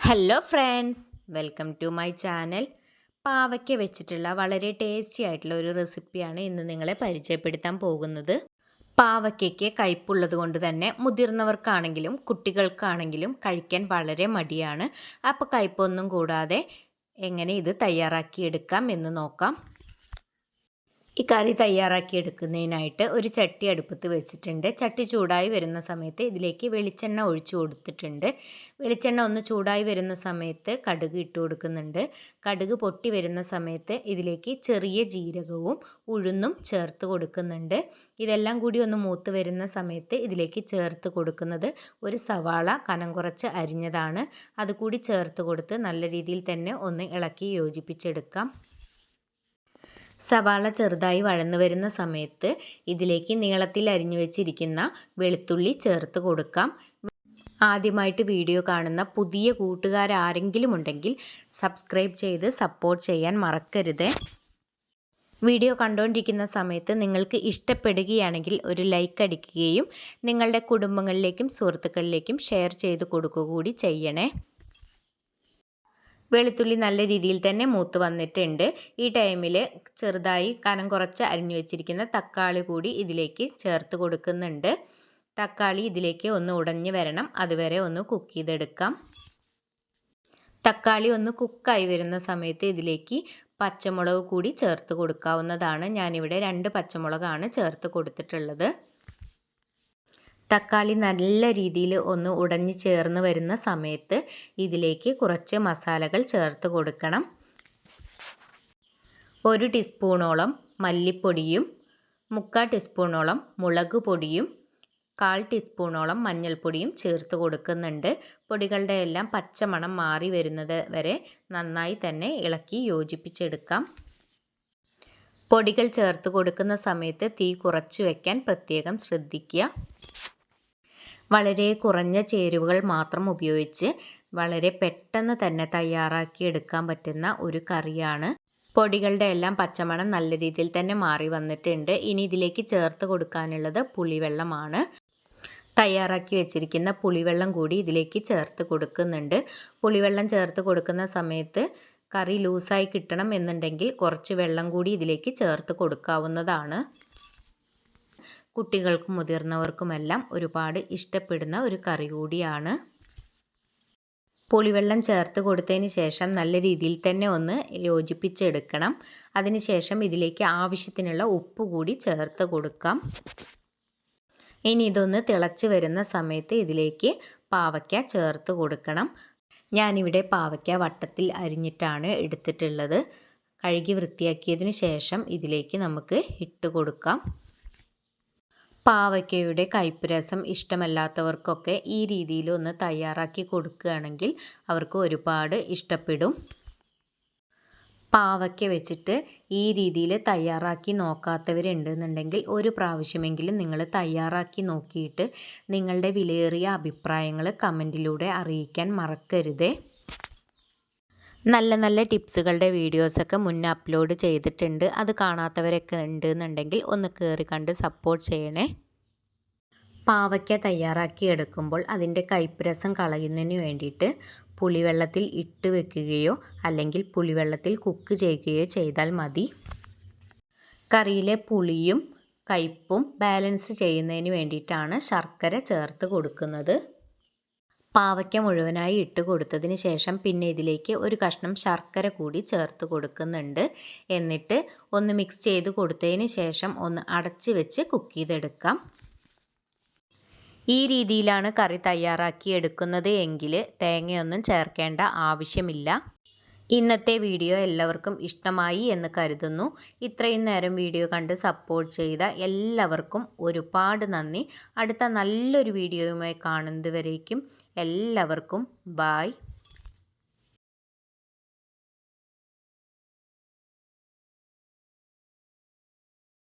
Hello friends welcome to my channel പാവയ്ക്ക വെച്ചിട്ടുള്ള വളരെ ടേസ്റ്റി ആയിട്ടുള്ള ഒരു റെസിപ്പിയാണ് ഇന്ന് നിങ്ങളെ പരിചയപ്പെടുത്താൻ പോകുന്നത്. പാവയ്ക്കയ്ക്ക് കയ്പുള്ളത് കൊണ്ട് തന്നെ മുതിർന്നവർക്കാണെങ്കിലും കുട്ടികൾക്കാണെങ്കിലും കഴിക്കാൻ വളരെ മടിയാണ്. അപ്പോൾ കയ്പൊന്നും കൂടാതെ എങ്ങനെ ഇത് തയ്യാറാക്കിയെടുക്കാം എന്ന് നോക്കാം. ഈ കറി തയ്യാറാക്കി എടുക്കുന്നതിനായിട്ട് ഒരു ചട്ടി അടുപ്പത്ത് വെച്ചിട്ടുണ്ട്. ചട്ടി ചൂടായി വരുന്ന സമയത്ത് ഇതിലേക്ക് വെളിച്ചെണ്ണ ഒഴിച്ചു കൊടുത്തിട്ടുണ്ട്. വെളിച്ചെണ്ണ ഒന്ന് ചൂടായി വരുന്ന സമയത്ത് കടുക് ഇട്ട് കൊടുക്കുന്നുണ്ട്. കടുക് പൊട്ടി വരുന്ന സമയത്ത് ഇതിലേക്ക് ചെറിയ ജീരകവും ഉഴുന്നും ചേർത്ത് കൊടുക്കുന്നുണ്ട്. ഇതെല്ലാം കൂടി ഒന്ന് മൂത്ത് വരുന്ന സമയത്ത് ഇതിലേക്ക് ചേർത്ത് കൊടുക്കുന്നത് ഒരു സവാള കനം കുറച്ച് അരിഞ്ഞതാണ്. അതുകൂടി ചേർത്ത് കൊടുത്ത് നല്ല രീതിയിൽ തന്നെ ഒന്ന് ഇളക്കി യോജിപ്പിച്ചെടുക്കാം. സവാള ചെറുതായി വഴന്നു വരുന്ന സമയത്ത് ഇതിലേക്ക് നീളത്തിൽ അരിഞ്ഞു വെച്ചിരിക്കുന്ന വെളുത്തുള്ളി ചേർത്ത് കൊടുക്കാം. ആദ്യമായിട്ട് വീഡിയോ കാണുന്ന പുതിയ കൂട്ടുകാരാരെങ്കിലും ഉണ്ടെങ്കിൽ സബ്സ്ക്രൈബ് ചെയ്ത് സപ്പോർട്ട് ചെയ്യാൻ മറക്കരുത്. വീഡിയോ കണ്ടുകൊണ്ടിരിക്കുന്ന സമയത്ത് നിങ്ങൾക്ക് ഇഷ്ടപ്പെടുകയാണെങ്കിൽ ഒരു ലൈക്ക് അടിക്കുകയും നിങ്ങളുടെ കുടുംബങ്ങളിലേക്കും സുഹൃത്തുക്കളിലേക്കും ഷെയർ ചെയ്ത് കൊടുക്കുക കൂടി ചെയ്യണേ. വെളുത്തുള്ളി നല്ല രീതിയിൽ തന്നെ മൂത്ത് വന്നിട്ടുണ്ട്. ഈ ടൈമിൽ ചെറുതായി കനം കുറച്ച് അരിഞ്ഞു വെച്ചിരിക്കുന്ന തക്കാളി കൂടി ഇതിലേക്ക് ചേർത്ത് കൊടുക്കുന്നുണ്ട്. തക്കാളി ഇതിലേക്ക് ഒന്ന് ഉടഞ്ഞു വരണം. അതുവരെ ഒന്ന് കുക്ക് ചെയ്തെടുക്കാം. തക്കാളി ഒന്ന് കുക്കായി വരുന്ന സമയത്ത് ഇതിലേക്ക് പച്ചമുളക് കൂടി ചേർത്ത് കൊടുക്കാവുന്നതാണ്. ഞാനിവിടെ രണ്ട് പച്ചമുളകാണ് ചേർത്ത് കൊടുത്തിട്ടുള്ളത്. തക്കാളി നല്ല രീതിയിൽ ഒന്ന് ഉടഞ്ഞു ചേർന്ന് വരുന്ന സമയത്ത് ഇതിലേക്ക് കുറച്ച് മസാലകൾ ചേർത്ത് കൊടുക്കണം. ഒരു ടീസ്പൂണോളം മല്ലിപ്പൊടിയും മുക്കാൽ ടീസ്പൂണോളം മുളക് പൊടിയും കാൽ ടീസ്പൂണോളം മഞ്ഞൾപ്പൊടിയും ചേർത്ത് കൊടുക്കുന്നുണ്ട്. പൊടികളുടെ എല്ലാം പച്ചമണം മാറി വരുന്നത് വരെ നന്നായി തന്നെ ഇളക്കി യോജിപ്പിച്ചെടുക്കാം. പൊടികൾ ചേർത്ത് കൊടുക്കുന്ന സമയത്ത് തീ കുറച്ച് വയ്ക്കാൻ പ്രത്യേകം ശ്രദ്ധിക്കുക. വളരെ കുറഞ്ഞ ചേരുവകൾ മാത്രം ഉപയോഗിച്ച് വളരെ പെട്ടെന്ന് തന്നെ തയ്യാറാക്കി എടുക്കാൻ പറ്റുന്ന ഒരു കറിയാണ്. പൊടികളുടെ എല്ലാം പച്ചമണം നല്ല രീതിയിൽ തന്നെ മാറി വന്നിട്ടുണ്ട്. ഇനി ഇതിലേക്ക് ചേർത്ത് കൊടുക്കാനുള്ളത് പുളിവെള്ളമാണ്. തയ്യാറാക്കി വെച്ചിരിക്കുന്ന പുളിവെള്ളം കൂടി ഇതിലേക്ക് ചേർത്ത് കൊടുക്കുന്നുണ്ട്. പുളിവെള്ളം ചേർത്ത് കൊടുക്കുന്ന സമയത്ത് കറി ലൂസായി കിട്ടണം എന്നുണ്ടെങ്കിൽ കുറച്ച് വെള്ളം കൂടി ഇതിലേക്ക് ചേർത്ത് കൊടുക്കാവുന്നതാണ്. കുട്ടികൾക്കും മുതിർന്നവർക്കുമെല്ലാം ഒരുപാട് ഇഷ്ടപ്പെടുന്ന ഒരു കറി കൂടിയാണ്. പുളിവെള്ളം ചേർത്ത് കൊടുത്തതിന് ശേഷം നല്ല രീതിയിൽ തന്നെ ഒന്ന് യോജിപ്പിച്ചെടുക്കണം. അതിനുശേഷം ഇതിലേക്ക് ആവശ്യത്തിനുള്ള ഉപ്പ് കൂടി ചേർത്ത് കൊടുക്കാം. ഇനി ഇതൊന്ന് തിളച്ച് വരുന്ന സമയത്ത് ഇതിലേക്ക് പാവയ്ക്ക ചേർത്ത് കൊടുക്കണം. ഞാനിവിടെ പാവയ്ക്ക വട്ടത്തിൽ അരിഞ്ഞിട്ടാണ് എടുത്തിട്ടുള്ളത്. കഴുകി വൃത്തിയാക്കിയതിന് ശേഷം ഇതിലേക്ക് നമുക്ക് ഇട്ട് കൊടുക്കാം. പാവയ്ക്കയുടെ കയ്പ്പ് രസം ഇഷ്ടമല്ലാത്തവർക്കൊക്കെ ഈ രീതിയിൽ ഒന്ന് തയ്യാറാക്കി കൊടുക്കുകയാണെങ്കിൽ അവർക്ക് ഒരുപാട് ഇഷ്ടപ്പെടും. പാവയ്ക്ക വെച്ചിട്ട് ഈ രീതിയിൽ തയ്യാറാക്കി നോക്കാത്തവരുണ്ടെന്നുണ്ടെങ്കിൽ ഒരു പ്രാവശ്യമെങ്കിലും നിങ്ങൾ തയ്യാറാക്കി നോക്കിയിട്ട് നിങ്ങളുടെ വിലയേറിയ അഭിപ്രായങ്ങൾ കമന്റിലൂടെ അറിയിക്കാൻ മറക്കരുതേ. നല്ല നല്ല ടിപ്സുകളുടെ വീഡിയോസൊക്കെ മുന്നേ അപ്ലോഡ് ചെയ്തിട്ടുണ്ട്. അത് കാണാത്തവരൊക്കെ ഉണ്ട് എന്നുണ്ടെങ്കിൽ ഒന്ന് കയറി കണ്ട് സപ്പോർട്ട് ചെയ്യണേ. പാവയ്ക്ക തയ്യാറാക്കി എടുക്കുമ്പോൾ അതിന്റെ കൈപ്പുരസം കളയുന്നതിന് വേണ്ടിയിട്ട് പുളിവെള്ളത്തിൽ ഇട്ട് വെക്കുകയോ അല്ലെങ്കിൽ പുളിവെള്ളത്തിൽ കുക്ക് ചെയ്യുകയോ ചെയ്താൽ മതി. കറിയിലെ പുളിയും കയ്പും ബാലൻസ് ചെയ്യുന്നതിന് വേണ്ടിയിട്ടാണ് ശർക്കര ചേർത്ത് കൊടുക്കുന്നത്. പാവയ്ക്ക മുഴുവനായി ഇട്ട് കൊടുത്തതിന് ശേഷം പിന്നെ ഇതിലേക്ക് ഒരു കഷ്ണം ശർക്കര കൂടി ചേർത്ത് കൊടുക്കുന്നുണ്ട്. എന്നിട്ട് ഒന്ന് മിക്സ് ചെയ്ത് കൊടുത്തതിന് ശേഷം ഒന്ന് അടച്ച് വെച്ച് കുക്ക് ചെയ്തെടുക്കാം. ഈ രീതിയിലാണ് കറി തയ്യാറാക്കി എടുക്കുന്നത്. എങ്കിൽ തേങ്ങയൊന്നും ചേർക്കേണ്ട ആവശ്യമില്ല. ഇന്നത്തെ വീഡിയോ എല്ലാവർക്കും ഇഷ്ടമായി എന്ന് കരുതുന്നു. ഇത്രയും നേരം വീഡിയോ കണ്ട് സപ്പോർട്ട് ചെയ്ത എല്ലാവർക്കും ഒരുപാട് നന്ദി. അടുത്ത നല്ലൊരു വീഡിയോയുമായി കാണുന്നതുവരേക്കും എല്ലാവർക്കും ബായ്